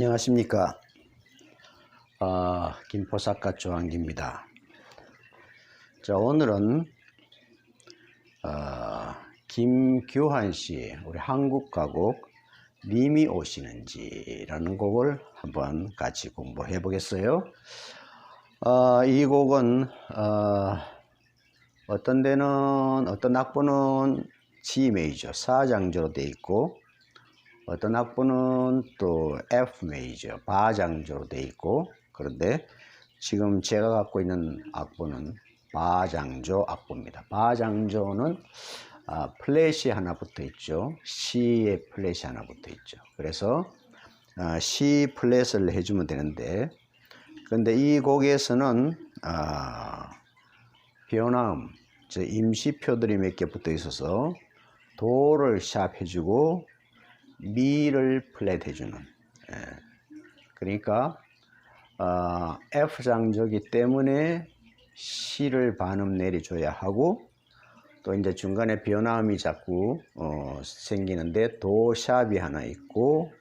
안녕하십니까. 아, 김포사카 조항기입니다. 자, 오늘은, 어, 김규환 씨, 우리 한국 가곡, 님이 오시는지 라는 곡을 한번 같이 공부해 보겠어요. 어, 이 곡은, 어, 어떤 데는, 어떤 악보는 G 메이저, 사장조로 되어 있고, 어떤 악보는 또 F 메이저, 바장조로 되어 있고, 그런데 지금 제가 갖고 있는 악보는 바장조 악보입니다. 바장조는 아, 플랫이 하나 붙어 있죠. C에 플랫이 하나 붙어 있죠. 그래서 아, C 플랫을 해주면 되는데, 그런데 이 곡에서는 아, 저 임시표들이 몇 개 붙어 있어서 도를 샵 해주고 미를 플랫 해주는. 예. 그러니까 어, F 장조기 때문에 C를 반음 내려줘야 하고 또 이제 중간에 변화음이 자꾸 어, 생기는데 도 샵이 하나 있고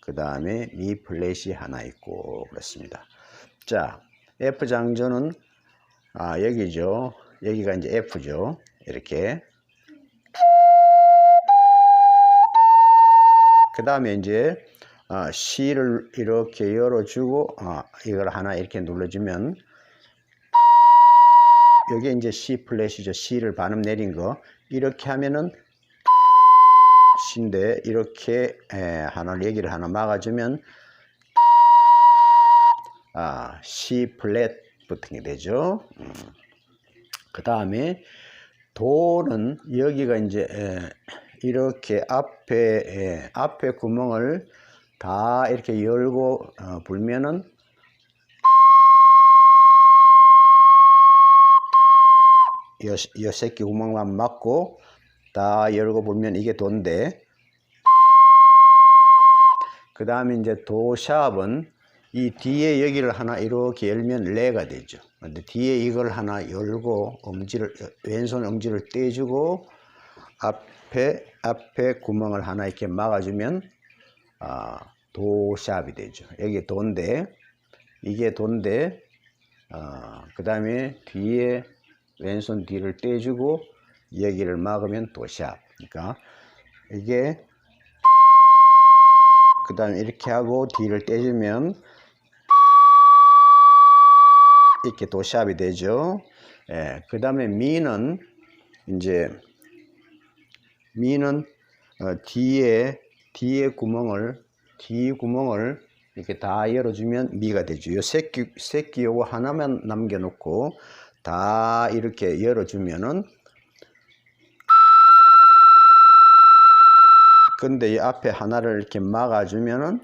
그 다음에 미 플랫이 하나 있고 그렇습니다. 자 F 장조는 아 여기죠. 여기가 이제 F죠. 이렇게 그 다음에 이제 어, C를 이렇게 열어주고 어, 이걸 하나 이렇게 눌러주면 여기 이제 C 플랫이죠. C를 반음 내린 거 이렇게 하면은 C인데 이렇게 에, 하나 얘기를 하나 막아주면 아, C 플랫 붙은 게 되죠. 음. 그 다음에 도는 여기가 이제 에, 이렇게 앞에 에, 앞에 구멍을 다 이렇게 열고 어, 불면은 요, 요 새끼 구멍만 막고 다 열고 불면 이게 도인데 그 다음에 이제 도샵은 이 뒤에 여기를 하나 이렇게 열면 레가 되죠. 근데 뒤에 이걸 하나 열고 엄지를 왼손 엄지를 떼주고 앞에 앞에 구멍을 하나 이렇게 막아주면 아, 도샵이 되죠. 여기 도인데 이게 도인데 아, 그 다음에 뒤에 왼손 뒤를 떼주고 여기를 막으면 도샵. 그러니까 이게 그 다음에 이렇게 하고 뒤를 떼주면 이렇게 도샵이 되죠. 예, 그 다음에 미는 이제 미는 어, 뒤에 뒤에 구멍을 뒤 구멍을 이렇게 다 열어주면 미가 되죠. 요 새끼 새끼 요거 하나만 남겨놓고 다 이렇게 열어주면은 근데 이 앞에 하나를 이렇게 막아주면은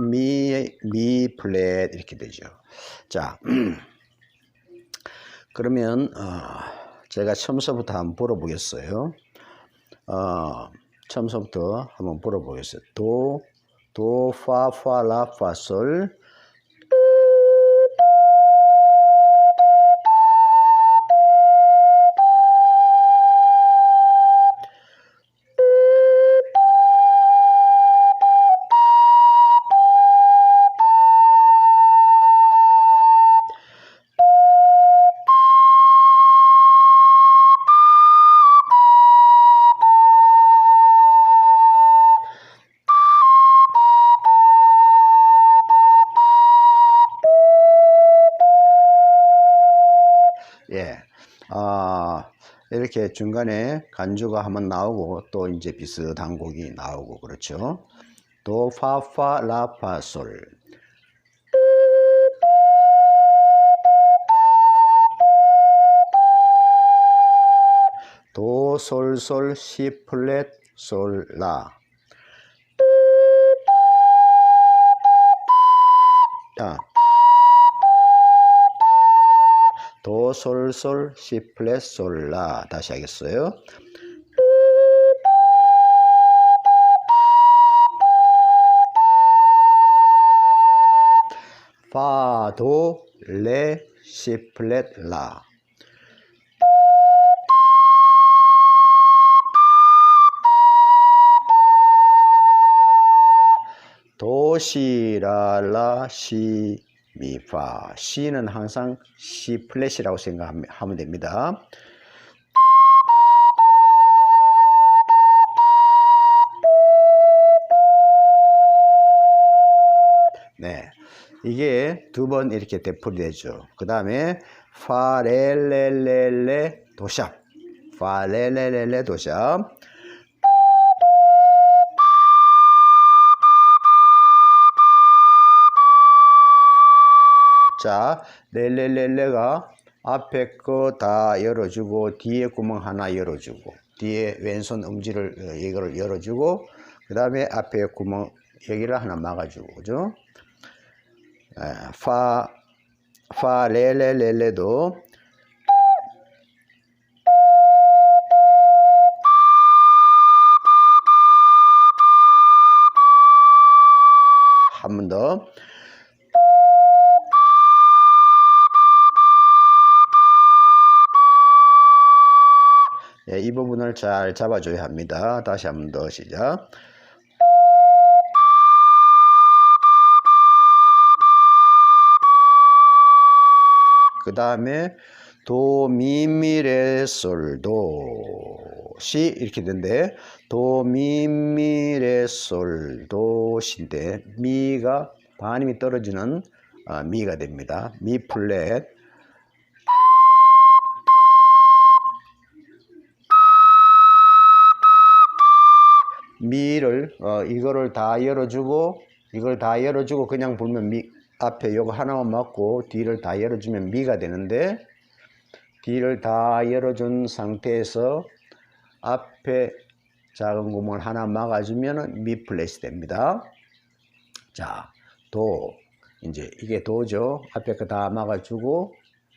미, 미 플랫 이렇게 되죠. 자, 그러면 어, 제가 처음서부터 한번 불어보겠어요. 어, 처음서부터 한번 불어보겠어요. 도, 도, 파, 파, 라, 파, 솔. 이렇게 중간에 간주가 한번 나오고 또 이제 비슷한 곡이 나오고 그렇죠. 도, 파, 파, 라, 파, 솔. 도, 솔, 솔, 시 플랫, 솔, 라. 자, 도, 솔, 솔, 시 플랫, 솔, 라. 다시 하겠어요. 파, 도, 레, 시 플랫, 라. 도시라라 시 미파 시는 항상 시 플랫이라고 생각하면 됩니다. 네. 이게 두 번 이렇게 되풀이 되죠. 그 다음에 파렐렐렐레 도샵. 파렐렐렐레 도샵. 자, 렐렐렐레가 앞에 거 다 열어주고 뒤에 구멍 하나 열어주고 뒤에 왼손 엄지를 어, 이거를 열어주고 그 다음에 앞에 구멍 여기를 하나 막아주고 그죠? 에, 파, 파, 레레레레도 한 번 더. 예, 이 부분을 잘 잡아줘야 합니다. 다시 한 번 더 시작. 그 다음에 도, 미, 미, 레, 솔, 도, 시 이렇게 되는데 도, 미, 미, 레, 솔, 도, 시인데 미가 반음이 떨어지는 아, 미가 됩니다. 미 플랫 미를 어, 이거를 다 열어주고 이걸 다 열어주고 그냥 불면 미 앞에 요거 하나만 맞고 뒤를 다 열어주면 미가 되는데 뒤를 다 열어준 상태에서 앞에 작은 구멍을 하나 막아주면 미 플랫이 됩니다. 자, 도 이제 이게 도죠. 앞에 거 다 막아주고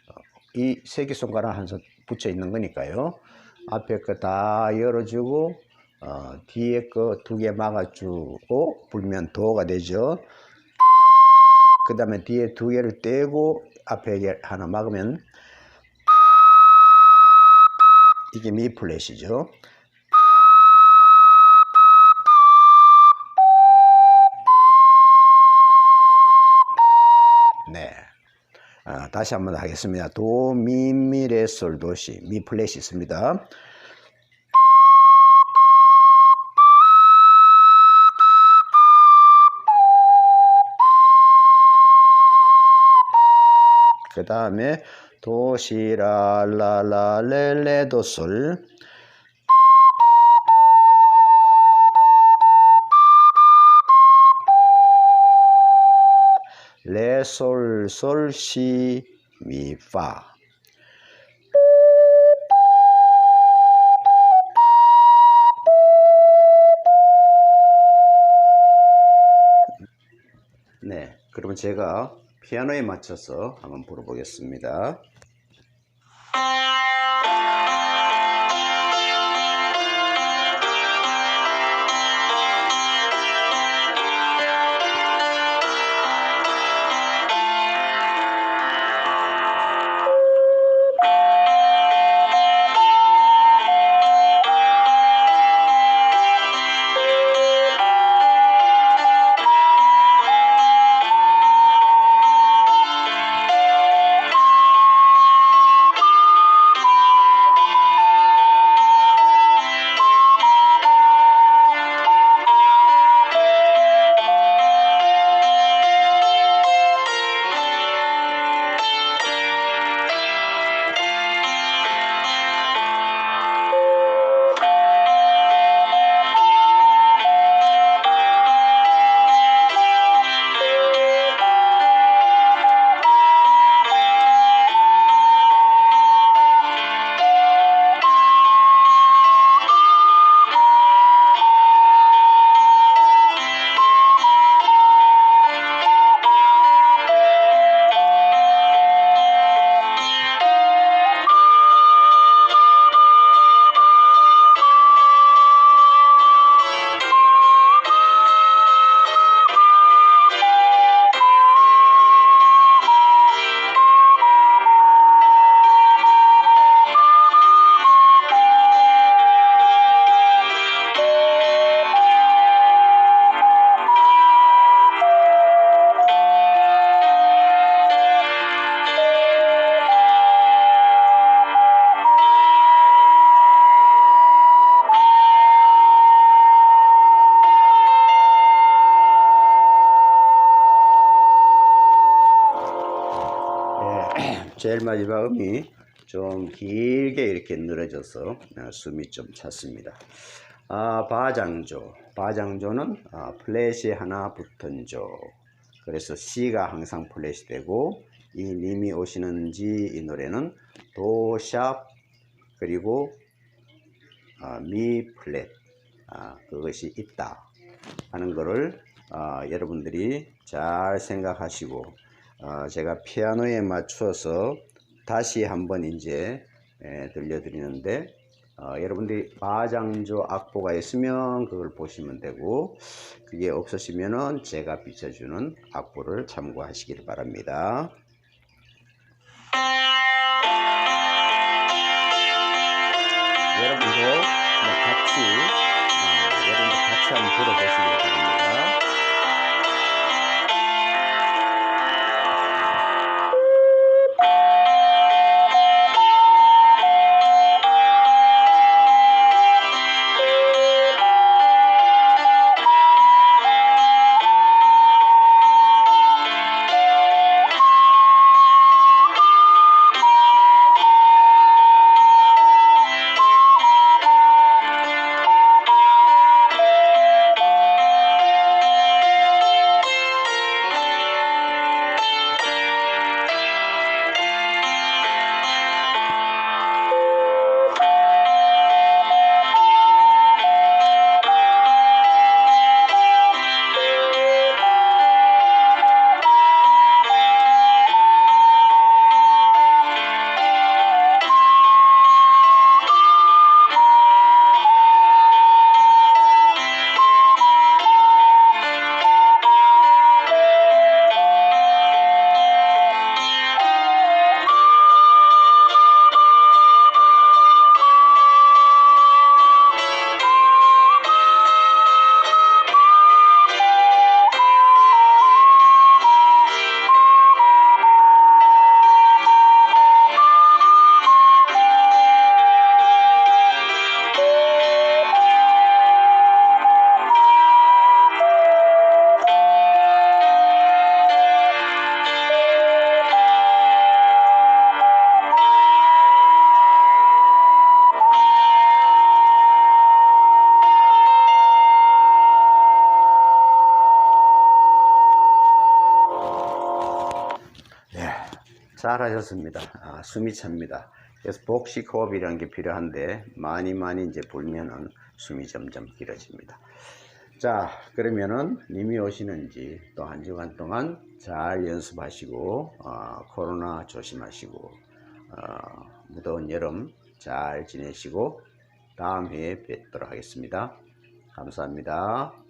어, 이 새끼손가락 한 손 붙여 있는 거니까요. 앞에 거 다 열어주고 어, 뒤에 거 두 개 막아주고 불면 도가 되죠. 그 다음에 뒤에 두 개를 떼고 앞에 하나 막으면 이게 미 플랫이죠. 네. 아, 다시 한번 하겠습니다. 도, 미, 미, 레, 솔, 도, 시. 미 플랫이 있습니다. 그 다음에 도시랄라라렐레 도솔. 레솔 솔시 미파. 네, 그러면 제가 피아노에 맞춰서 한번 불어보겠습니다. 마지막 음이 좀 길게 이렇게 늘어져서 어, 숨이 좀 찼습니다. 아, 바장조. 바장조는 아, 플랫이 하나 붙은 조. 그래서 C가 항상 플랫이 되고 이 님이 오시는지 이 노래는 도샵 그리고 아, 미 플랫 아, 그것이 있다 하는 거를 아, 여러분들이 잘 생각하시고 어, 제가 피아노에 맞추어서 다시 한번 이제 에, 들려드리는데 어, 여러분들이 바장조 악보가 있으면 그걸 보시면 되고 그게 없으시면은 제가 비춰주는 악보를 참고하시길 바랍니다. 여러분도 뭐 같이 어, 여러분도 같이 한번 들어보시기 바랍니다. 잘하셨습니다. 아, 숨이 찹니다. 그래서 복식 호흡이라는 게 필요한데 많이 많이 이제 불면은 숨이 점점 길어집니다. 자 그러면은 님이 오시는지 또 한 주간 동안 잘 연습하시고 어, 코로나 조심하시고 어, 무더운 여름 잘 지내시고 다음 회에 뵙도록 하겠습니다. 감사합니다.